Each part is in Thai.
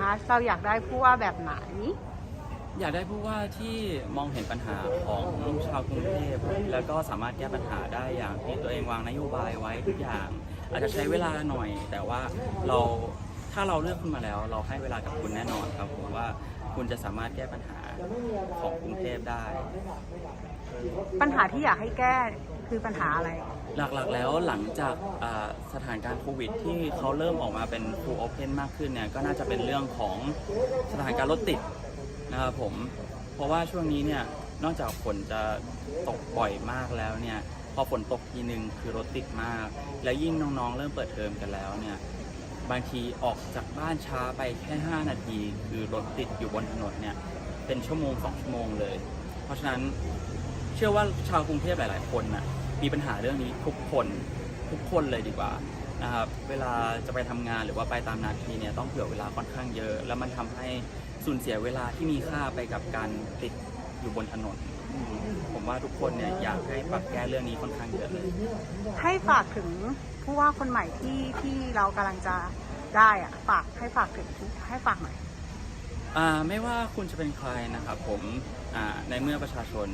คะเราอยากได้ผู้ว่าแบบไหน อยากได้ผู้ว่าที่มองเห็นปัญหาของชาวกรุงเทพแล้วก็สามารถแก้ปัญหาได้อย่างที่ตัวเองวางนโยบายไว้ทุกอย่าง อาจจะใช้เวลาหน่อย แต่ว่าเราถ้าเราเลือกคุณมาแล้ว เราให้เวลากับคุณแน่นอนครับผมว่าคุณจะสามารถแก้ปัญหาของกรุงเทพได้ ปัญหาที่อยากให้แก้คือปัญหาอะไร หลักๆแล้วหลังจากสถานการณ์โควิดที่เขาเริ่มออกมาเป็น full open มากขึ้นเนี่ยก็น่าจะเป็นเรื่องของสถานการณ์รถติดนะครับผม เพราะว่าช่วงนี้เนี่ยนอกจากฝนจะตกบ่อยมากแล้วเนี่ยพอฝนตกทีนึงคือรถติดมาก แล้วยิ่งน้องๆ เริ่มเปิดเทอมกันแล้วเนี่ยบางทีออกจากบ้านช้าไปแค่ 5 นาที คือรถติดอยู่บนถนนเนี่ยเป็นชั่วโมงสองชั่วโมงเลย เพราะฉะนั้นเชื่อว่าชาวกรุงเทพหลาย ๆ คนน่ะ มีปัญหาเรื่องนี้ทุกคนทุกคนเลยดีกว่านะครับเวลาจะไปทำงานหรือว่าไปตามนาทีเนี่ยต้องเผื่อเวลาค่อนข้างเยอะ แล้วมันทำให้สูญเสียเวลาที่มีค่าไปกับการติดอยู่บนถนนอืมผมว่าทุกคนเนี่ยอยากให้ปรับแก้เรื่องนี้ค่อนข้างเยอะเลย ให้ฝากถึงผู้ว่าคนใหม่ที่ที่เรากำลังจะได้อะฝากให้ฝากถึงให้ฝากหน่อยอ่าไม่ว่าคุณจะเป็นใครนะครับผมอ่าในเมื่อประชาชน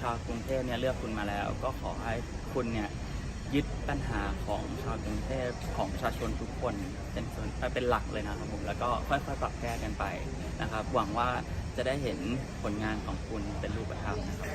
ชาวกรุงเทพเนี่ยเลือกคุณมาแล้ว ก็ขอให้คุณเนี่ยยึดปัญหาของชาวกรุงเทพของประชาชนทุกคนเป็นส่วนเป็นหลักเลยนะครับผมแล้วก็ค่อยๆปรับแก้กันไปนะครับ หวังว่าจะได้เห็นผลงานของคุณเป็นรูปธรรมนะครับ